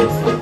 Thank you.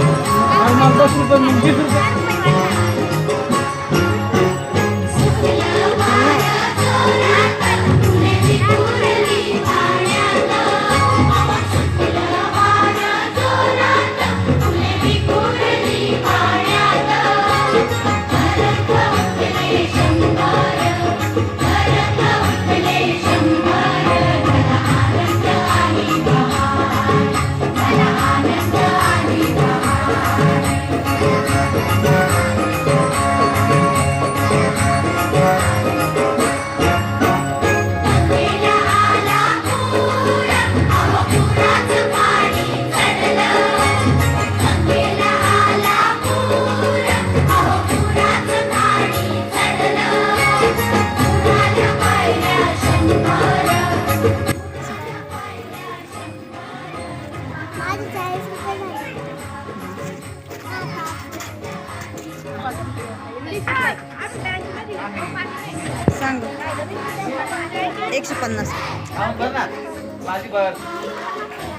और नब्बे रुपये मिर्ची रुपये सांग एकशे पन्नास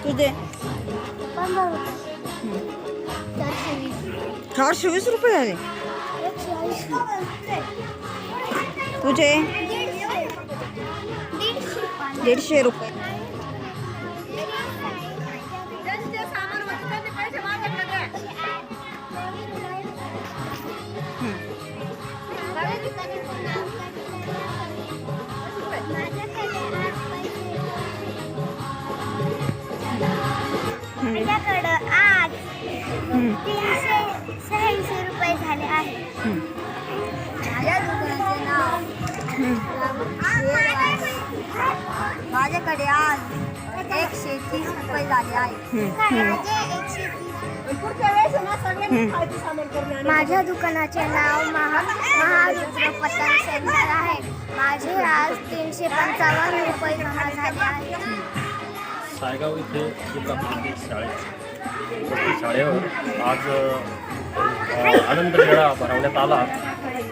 तुझे पंधरा रुपये चारशे वीस चारशे वीस रुपये झाले एकशे ऐंशी तुझे दीडशे दीडशे रुपये माझ्याकडं आज. तीनशे शहाऐंशी रुपये झाले आहे. माझ्या दुकानाचे नाव. माझ्याकडे आज एकशे तीस रुपये झाले आहे माझ्या दुकानाचे नाव महा महारुद्र पतंग सेंटर आहे. माझे आज तीनशे पंचावन्न रुपये जमा झाले आहेत. सायगाव इथे जिल्हा परिषद शाळेत शाळेवर आज आनंद मेळा भरवण्यात आला.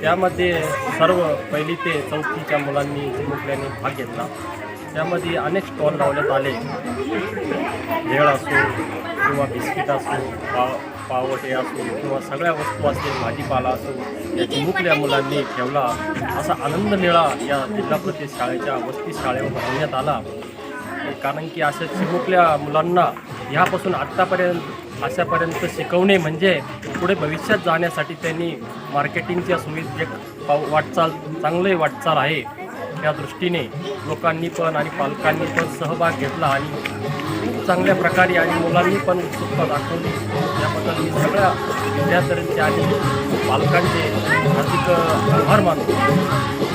त्यामध्ये सर्व पहिली ते चौथीच्या मुलांनी चिमुकल्यांनी भाग घेतला. त्यामध्ये अनेक स्टॉल लावण्यात आले. भेळ असो किंवा बिस्किट असो पाव पावटे असो किंवा सगळ्या वस्तू असतील भाजीपाला असो या चिमुकल्या मुलांनी ठेवला. असा आनंद मेळा या जिल्हा परिषद शाळेच्या वस्ती शाळेवर भरवण्यात आला. कारण की अशा चिमुकल्या मुलांना ह्यापासून आत्तापर्यंत अशापर्यंत शिकवणे म्हणजे पुढे भविष्यात जाण्यासाठी त्यांनी मार्केटिंगच्या सुविध एक पाव वाटचाल चांगले वाटचाल आहे त्या दृष्टीने लोकांनी पण आणि पालकांनी पण सहभाग घेतला आणि खूप चांगल्या प्रकारे आणि मुलांनी पण उत्सुकता दाखवली. याबद्दल मी सगळ्या विद्यार्थ्यांचे आणि पालकांचे अधिक आभार मानतो.